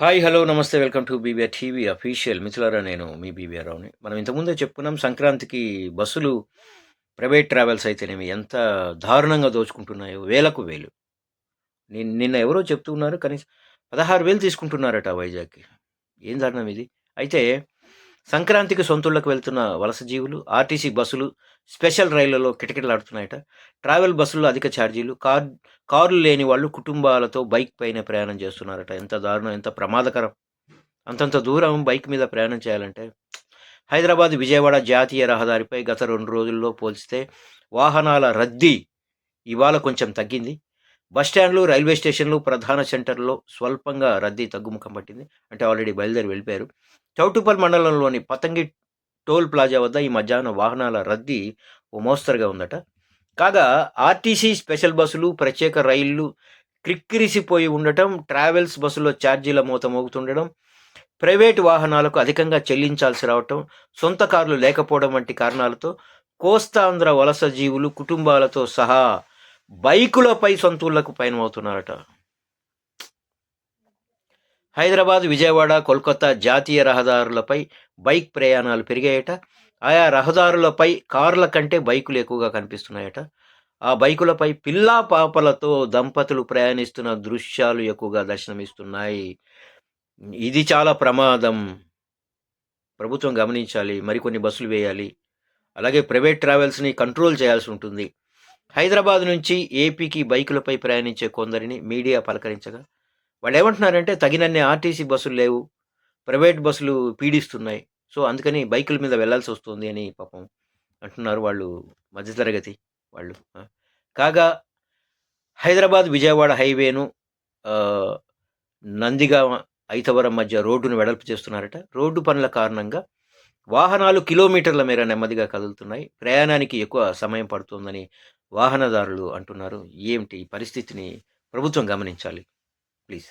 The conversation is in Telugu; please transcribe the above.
Hi hello namaste welcome to BBR TV official. మిత్రులారా నేను మీ బీబీఆర్ రావుని. మనం ఇంతకుముందే చెప్పుకున్నాం సంక్రాంతికి బస్సులు ప్రైవేట్ ట్రావెల్స్ అయితేనేమి ఎంత దారుణంగా దోచుకుంటున్నాయో వేలకు వేలు. నిన్ నిన్న ఎవరో చెప్తున్నారు కనీసం పదహారు వేలు తీసుకుంటున్నారట వైజాగ్కి. ఏం దారుణం ఇది? అయితే సంక్రాంతికి సొంతూళ్ళకు వెళ్తున్న వలస జీవులు ఆర్టీసీ బస్సులు స్పెషల్ రైళ్ళలో కిటకిటలాడుతున్నాయట. ట్రావెల్ బస్సుల్లో అధిక ఛార్జీలు కార్ కార్లు లేని వాళ్ళు కుటుంబాలతో బైక్ పైన ప్రయాణం చేస్తున్నారట. ఎంత దారుణం ఎంత ప్రమాదకరం. అంతంత దూరం బైక్ మీద ప్రయాణం చేయాలంటే హైదరాబాద్ విజయవాడ జాతీయ రహదారిపై గత రెండు రోజుల్లో పోల్చితే వాహనాల రద్దీ ఇవాళ కొంచెం తగ్గింది. బస్ స్టాండ్లు రైల్వే స్టేషన్లు ప్రధాన సెంటర్లో స్వల్పంగా రద్దీ తగ్గుముఖం పట్టింది. అంటే ఆల్రెడీ బయలుదేరి వెళ్ళిపోయారు. చౌటుపల్ మండలంలోని పతంగి టోల్ ప్లాజా వద్ద ఈ మధ్యాహ్నం వాహనాల రద్దీ ఓ మోస్తరుగా ఉందట. కాగా ఆర్టీసీ స్పెషల్ బస్సులు ప్రత్యేక రైళ్ళు క్రిక్కిరిసిపోయి ఉండటం ట్రావెల్స్ బస్సులో ఛార్జీల మూత మోగుతుండడం ప్రైవేటు వాహనాలకు అధికంగా చెల్లించాల్సి రావటం సొంత కార్లు లేకపోవడం వంటి కారణాలతో కోస్తాంధ్ర వలస జీవులు కుటుంబాలతో సహా బైకులపై సొంతూళ్ళకు పయనమవుతున్నారట. హైదరాబాద్ విజయవాడ కోల్కతా జాతీయ రహదారులపై బైక్ ప్రయాణాలు పెరిగాయట. ఆయా రహదారులపై కార్ల కంటే బైకులు ఎక్కువగా కనిపిస్తున్నాయట. ఆ బైకులపై పిల్లా పాపలతో దంపతులు ప్రయాణిస్తున్న దృశ్యాలు ఎక్కువగా దర్శనమిస్తున్నాయి. ఇది చాలా ప్రమాదం. ప్రభుత్వం గమనించాలి మరికొన్ని బస్సులు వేయాలి. అలాగే ప్రైవేట్ ట్రావెల్స్ని కంట్రోల్ చేయాల్సి ఉంటుంది. హైదరాబాద్ నుంచి ఏపీకి బైకులపై ప్రయాణించే కొందరిని మీడియా పలకరించగా వాళ్ళు ఏమంటున్నారంటే తగినన్ని ఆర్టీసీ బస్సులు లేవు ప్రైవేట్ బస్సులు పీడిస్తున్నాయి సో అందుకని బైకుల మీద వెళ్ళాల్సి వస్తుంది అని పాపం అంటున్నారు వాళ్ళు మధ్యతరగతి వాళ్ళు. కాగా హైదరాబాద్ విజయవాడ హైవేను ఆ, నందిగామ ఐతవరం మధ్య రోడ్డును వెడల్పు చేస్తున్నారట. రోడ్డు పనుల కారణంగా వాహనాలు కిలోమీటర్ల మేర నెమ్మదిగా కదులుతున్నాయి. ప్రయాణానికి ఎక్కువ సమయం పడుతుందని వాహనదారులు అంటున్నారు. ఏమిటి ఈ పరిస్థితిని ప్రభుత్వం గమనించాలి? ప్లీజ్.